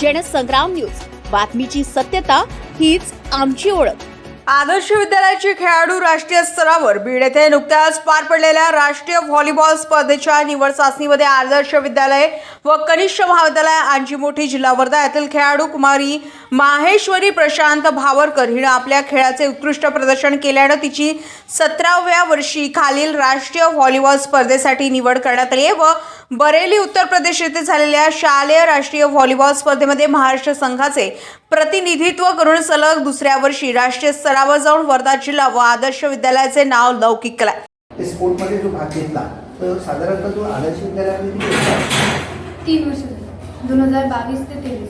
Jansangram news. बातमीची सत्यता हीच आमची ओळख. आदर्श विद्यालयाची खेळाडू राष्ट्रीय स्तरावर बीड येथे नुकत्याच पार पडलेल्या राष्ट्रीय व्हॉलीबॉल स्पर्धेच्या निवड चाचणीमध्ये आदर्श विद्यालय व कनिष्ठ महाविद्यालय आंजी मोठी जिल्हा वर्धा येथील खेळाडू कुमारी माहेश्वरी प्रशांत भावरकर हिनं आपल्या खेळाचे उत्कृष्ट प्रदर्शन केल्यानं तिची सतराव्या वर्षी खालील राष्ट्रीय व्हॉलीबॉल स्पर्धेसाठी निवड करण्यात आली आहे व बरेली उत्तर प्रदेश येथे झालेल्या शालेय राष्ट्रीय व्हॉलीबॉल स्पर्धेमध्ये महाराष्ट्र संघाचे प्रतिनिधित्व करून सलग दुसऱ्या वर्षी राष्ट्रीय स्तरावर जाऊन वर्धा जिल्हा व आदर्श विद्यालयाचे नाव लौकिक केलं स्पोर्टमध्ये जो भाग घेतला तर साधारणतः तो आदर्श विद्यालयामध्ये? तीन वर्ष दोन हजार बावीस ते तेवीस.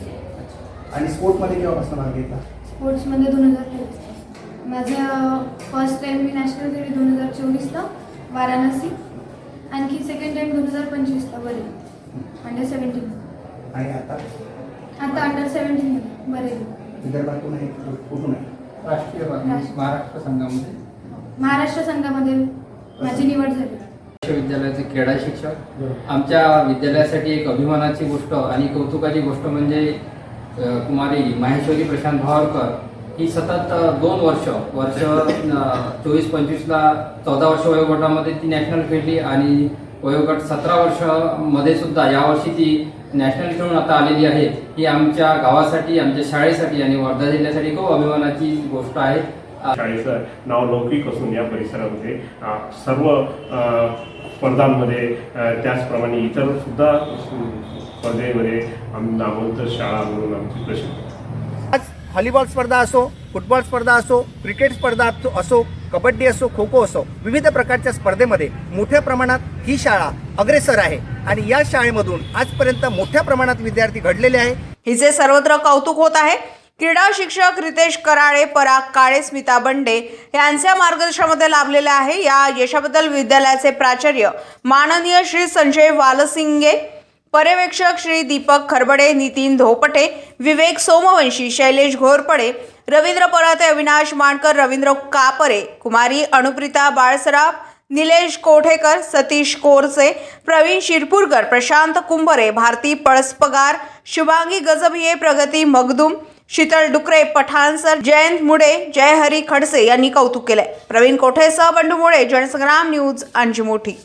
आणि स्पोर्टमध्ये केव्हापासून भाग घेतला? स्पोर्ट्समध्ये दोन हजार तेवीस माझं फर्स्ट टाईम मी नॅशनल केली दोन हजार चोवीसला वाराणसी. आणखी सेकंड टाईम दोन हजार पंचवीसला बरे. अंडर सेवन्टीन आणि आता? आता अंडर सेवन्टीनमध्ये बरेली विदर्भातून आहे? कुठून आहे? राष्ट्रीय महाराष्ट्र संघामध्ये. महाराष्ट्र संघामध्ये माझी निवड झाली. विश्वविद्यालयाचे क्रीडा शिक्षक. आमच्या विद्यालयासाठी एक अभिमानाची गोष्ट आणि कौतुकाची गोष्ट म्हणजे कुमारी माहेश्वरी प्रशांत भावरकर. ही सतत दोन वर्ष वर्ष चोवीस पंचवीसला चौदा वर्ष वयोगटामध्ये ती नॅशनल खेळली आणि वयोगट सतरा वर्षामध्ये सुद्धा यावर्षी ती नॅशनल खेळून आता आलेली आहे. ही आमच्या गावासाठी आमच्या शाळेसाठी आणि वर्धा जिल्ह्यासाठी खूप अभिमानाची गोष्ट आहे. शाळेचं नाव लौकिक असून या परिसरामध्ये सर्व स्पर्धांमध्ये त्याचप्रमाणे इतर सुद्धा स्पर्धेमध्ये आम्ही नामवंत शाळा म्हणून आमची प्रसिद्ध व्हॉलीबॉल स्पर्धा असो फुटबॉल स्पर्धा असो क्रिकेट स्पर्धा असो- कबड्डी असो खो खो असो विविध प्रकारच्या स्पर्धेमध्ये मोठ्या प्रमाणात ही शाळा अग्रेसर आहे. आणि या शाळेमधून आजपर्यंत मोठ्या प्रमाणात विद्यार्थी घडलेले आहे हिचे सर्वत्र कौतुक होत आहे. क्रीडा शिक्षक रितेश कराळे पराग काळे स्मिता बंडे यांच्या मार्गदर्शनामध्ये लाभलेले आहे. या यशाबद्दल विद्यालयाचे प्राचार्य माननीय श्री संजय वालसिंगे पर्यवेक्षक श्री दीपक खरबडे नितीन धोपटे विवेक सोमवंशी शैलेश घोरपडे रवींद्र पराते अविनाश माणकर रवींद्र कापरे कुमारी अनुप्रिता बाळसराफ निलेश कोठेकर सतीश कोरसे प्रवीण शिरपूरकर प्रशांत कुंभरे भारती पळसपगार शुभांगी गजभिये प्रगती मगदुम शीतल डुकरे पठाण सर जयंत मुडे जयहरी खडसे यांनी कौतुक केलंय. प्रवीण कोठेसह बंडू मुळे जनसंग्राम न्यूज अंजमोठी.